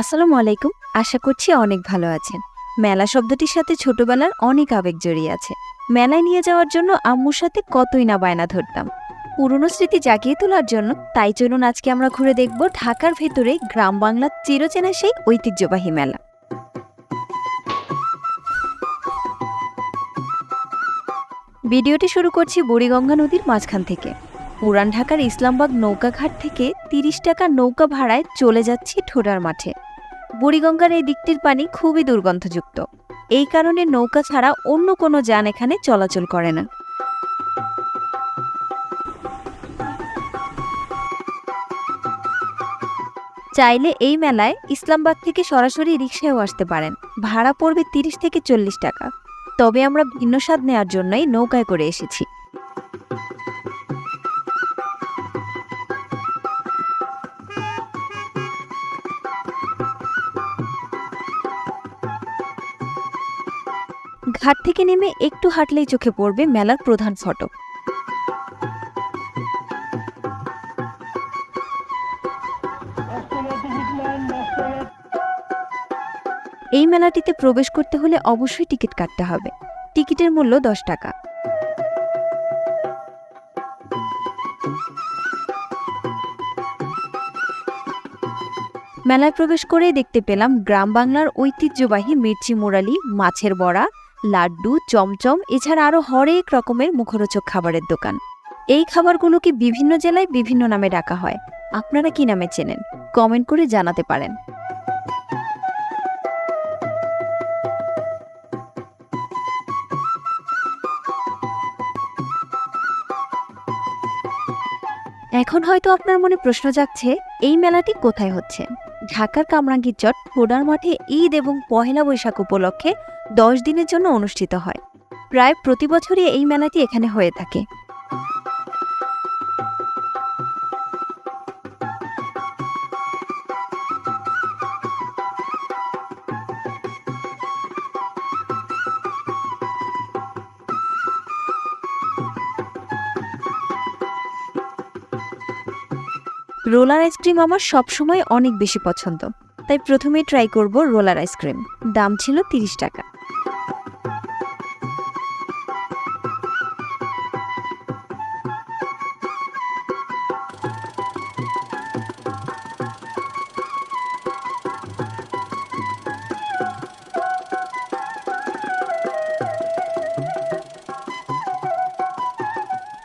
আসসালামু আলাইকুম, আশা করছি অনেক ভালো আছেন। মেলা শব্দটির সাথে ছোটবেলার অনেক আবেগ জড়িয়ে আছে। মেলায় নিয়ে যাওয়ার জন্য আম্মুর সাথে কতই না বায়না ধরতাম। পুরনো স্মৃতি জাগিয়ে তোলার জন্য তাই চলুন আজকে আমরা ঘুরে দেখব ঢাকার ভেতরে গ্রাম বাংলার চিরচেনা সেই ঐতিহ্যবাহী মেলা। ভিডিওটি শুরু করছি বুড়িগঙ্গা নদীর মাঝখান থেকে। পুরান ঢাকার ইসলামবাগ নৌকাঘাট থেকে তিরিশ টাকা নৌকা ভাড়ায় চলে যাচ্ছি ঠোডার মাঠে। বুড়িগঙ্গার এই দিকটির পানি খুবই দুর্গন্ধযুক্ত। এই কারণে নৌকা ছাড়া অন্য কোনো যান এখানে চলাচল করে না। চাইলে এই মেলায় ইসলামবাগ থেকে সরাসরি রিক্সায়ও আসতে পারেন। ভাড়া পড়বে তিরিশ থেকে চল্লিশ টাকা। তবে আমরা ভিন্ন স্বাদ নেওয়ার জন্যই নৌকায় করে এসেছি। ঘাট থেকে নেমে একটু হাঁটলেই চোখে পড়বে মেলার প্রধান ফটক। এই মেলাটিতে প্রবেশ করতে হলে অবশ্যই টিকিট কাটতে হবে। টিকিটের মূল্য দশ টাকা। মেলায় প্রবেশ করেই দেখতে পেলাম গ্রাম বাংলার ঐতিহ্যবাহী মির্চি মুরালি, মাছের বড়া লাড্ডু, চমচম, এছাড়া আরও হরেক রকমের মুখরোচক খাবারের দোকান। এই খাবারগুলোকে বিভিন্ন জেলায় বিভিন্ন নামে ডাকা হয়। আপনারা কি নামে চেনেন? কমেন্ট করে জানাতে পারেন। এখন হয়তো আপনার মনে প্রশ্ন জাগছে, এই মেলাটি কোথায় হচ্ছে? ঢাকার কামরাঙ্গীর চট ফোডার মাঠে ঈদ এবং পহেলা বৈশাখ উপলক্ষে দশ দিনের জন্য অনুষ্ঠিত হয়। প্রায় প্রতি বছরই এই মেলাটি এখানে হয়ে থাকে। রোলার আইসক্রিম আমার সবসময় অনেক বেশি পছন্দ। তাই প্রথমেই ট্রাই করব রোলার আইসক্রিম। দাম ছিল তিরিশ টাকা।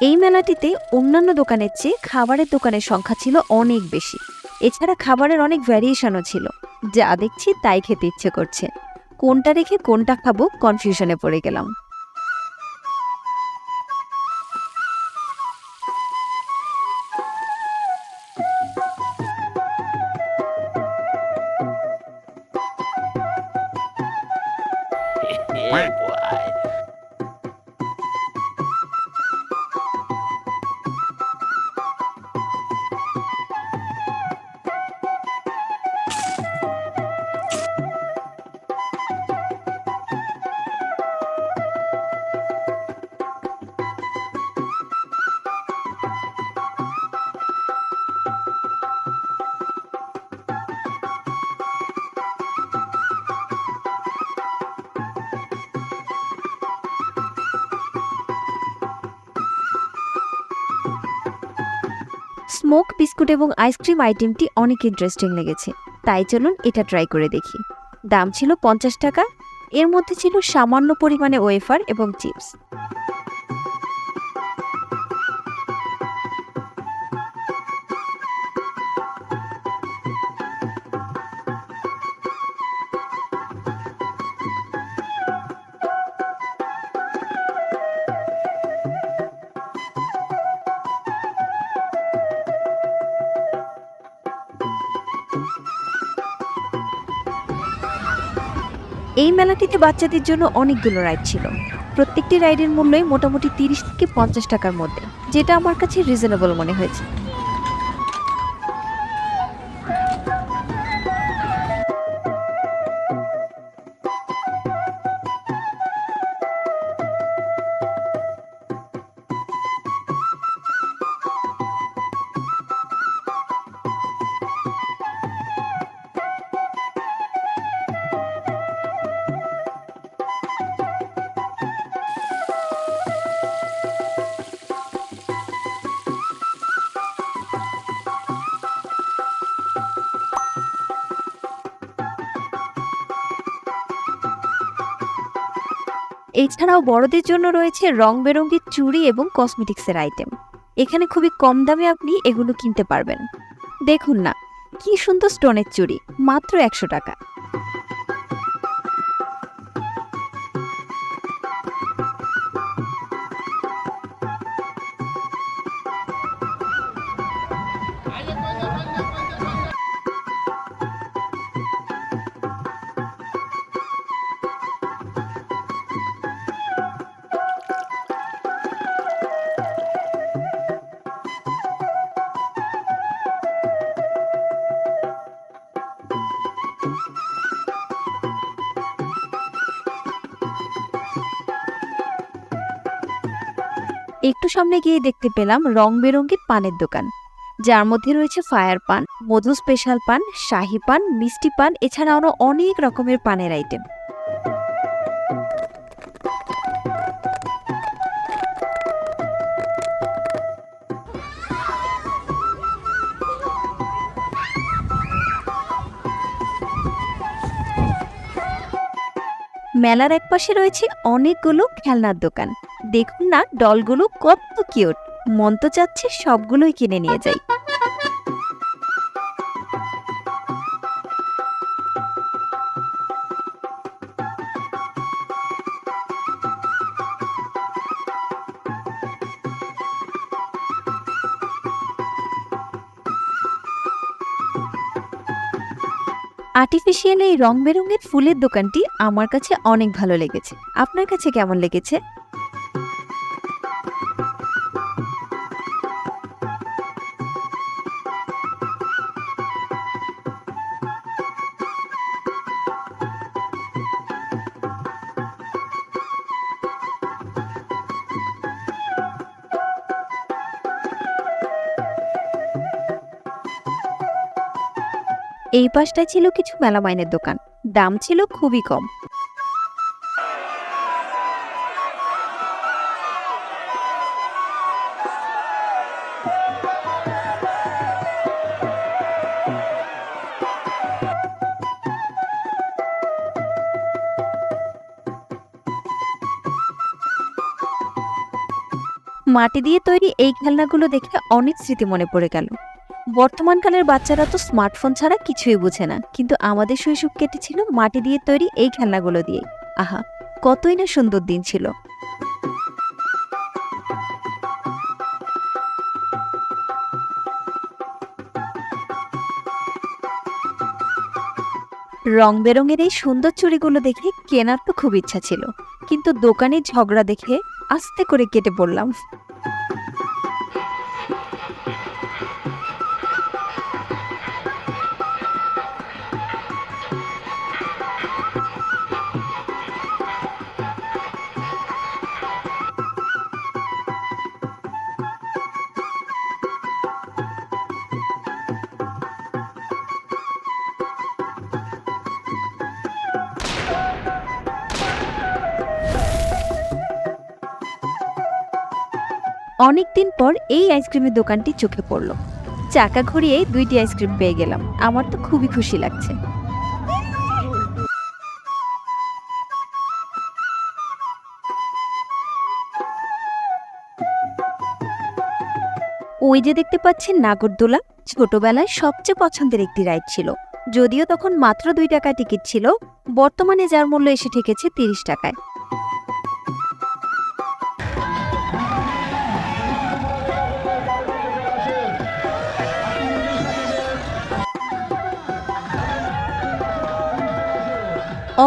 এই মেলাটিতে অন্যান্য দোকানের চেয়ে খাবারের দোকানের সংখ্যা ছিল অনেক বেশি। এছাড়া খাবারের অনেক ভ্যারিয়েশনও ছিল। যা দেখছি তাই খেতে ইচ্ছে করছে। কোনটা রেখে কোনটা খাব কনফিউশনে পড়ে গেলাম। Yeah, বিস্কুট এবং আইসক্রিম আইটেমটি অনেক ইন্টারেস্টিং লেগেছে। তাই চলুন এটা ট্রাই করে দেখি। দাম ছিল পঞ্চাশ টাকা, এর মধ্যে ছিল সামান্য পরিমাণে ওয়েফার এবং চিপস এই মেলাটিতে বাচ্চাদের জন্য অনেকগুলো রাইড ছিল। প্রত্যেকটি রাইডের মূল্যই মোটামুটি তিরিশ থেকে পঞ্চাশ টাকার মধ্যে, যেটা আমার কাছে রিজনেবল মনে হয়েছে। এছাড়াও বড়দের জন্য রয়েছে রং বেরঙের চুড়ি এবং কসমেটিক্সের আইটেম এখানে খুবই কম দামে আপনি এগুলো কিনতে পারবেন। দেখুন না, কি সুন্দর স্টোনের চুড়ি, মাত্র একশো টাকা। একটু সামনে গিয়ে দেখতে পেলাম রং বেরঙের পানের দোকান। যার মধ্যে রয়েছে ফায়ার পান, মধু স্পেশাল পান, শাহি পান, মিষ্টি পান এছাড়া আরও অনেক রকমের পানের আইটেম। মেলার একপাশে রয়েছে অনেকগুলো খেলনার দোকান। দেখুন না, ডলগুলো কত কিউট। মন তো চাচ্ছে সবগুলোই কিনে নিয়ে যাই। আর্টিফিশিয়াল এই রং বেরঙের ফুলের দোকানটি আমার কাছে অনেক ভালো লেগেছে। আপনার কাছে কেমন লেগেছে? এই পাশটায় ছিল কিছু মেলামাইনের দোকান। দাম ছিল খুবই কম। মাটি দিয়ে তৈরি এই খেলনাগুলো দেখে অনেক স্মৃতি মনে পড়ে গেল। বর্তমানকালের বাচ্চারা তো স্মার্টফোন ছাড়া কিছুই বুঝে না। কিন্তু আমাদের শৈশব কেটেছিল মাটি দিয়ে তৈরি এই খেলনাগুলো দিয়ে আহা, কতই না সুন্দর দিন ছিল। রং বেরঙের এই সুন্দর চুড়িগুলো দেখে কেনার তো খুব ইচ্ছা ছিল। কিন্তু দোকানের ঝগড়া দেখে আস্তে করে কেটে পড়লাম। অনেকদিন পর এই আইসক্রিমের দোকানটি চোখে পড়ল। চাকা ঘুরিয়ে দুইটি আইসক্রিম পেয়ে গেলাম। আমার তো খুবই খুশি লাগছে। ওই যে দেখতে পাচ্ছেন নাগরদোলা, ছোটবেলায় সবচেয়ে পছন্দের একটি রাইড ছিল। যদিও তখন মাত্র দুই টাকা টিকিট ছিল, বর্তমানে যার মূল্য এসে ঠেকেছে তিরিশ টাকায়।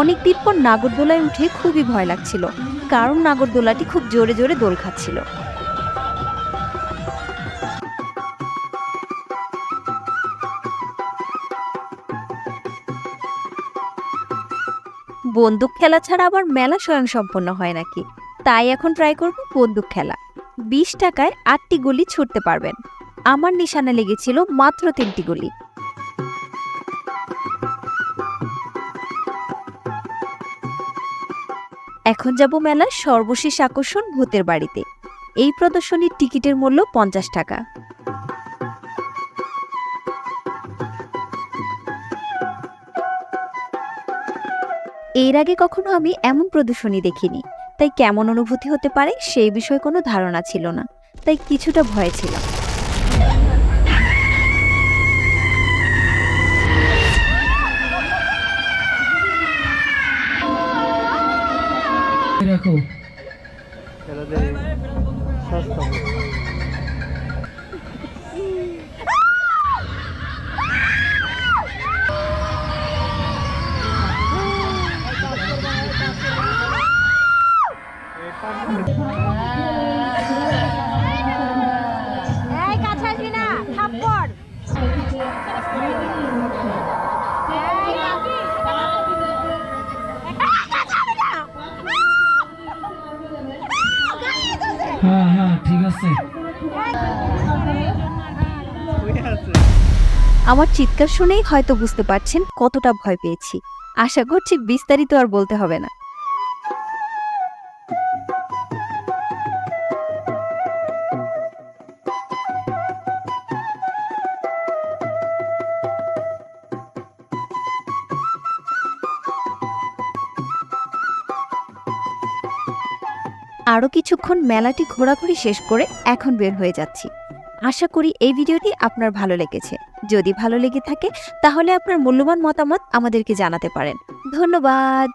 অনেকদিন পর নাগরদোলায় উঠে খুবই ভয় লাগছিল, কারণ নাগরদোলাটি খুব জোরে জোরে দোল খাচ্ছিল। বন্দুক খেলা ছাড়া আবার মেলা স্বয়ং সম্পন্ন হয় নাকি? তাই এখন ট্রাই করব বন্দুক খেলা। বিশ টাকায় আটটি গুলি ছুটতে পারবেন। আমার নিশানা লেগেছিল মাত্র তিনটি গুলি। এখন যাব মেলার সর্বশেষ আকর্ষণ ভূতের বাড়িতে। এই প্রদর্শনীর টিকিটের মূল্য পঞ্চাশ টাকা। এর আগে কখনো আমি এমন প্রদর্শনী দেখিনি। তাই কেমন অনুভূতি হতে পারে সেই বিষয়ে কোনো ধারণা ছিল না। তাই কিছুটা ভয় ছিল রাখো। হ্যাঁ হ্যাঁ আমার চিৎকার শুনেই হয়তো বুঝতে পারছেন কতটা ভয় পেয়েছি। আশা করছি বিস্তারিত আর বলতে হবে না। আরও কিছুক্ষণ মেলাটি ঘোরাঘুরি শেষ করে এখন বের হয়ে যাচ্ছি। আশা করি এই ভিডিওটি আপনার ভালো লেগেছে। যদি ভালো লেগে থাকে, তাহলে আপনার মূল্যবান মতামত আমাদেরকে জানাতে পারেন। ধন্যবাদ!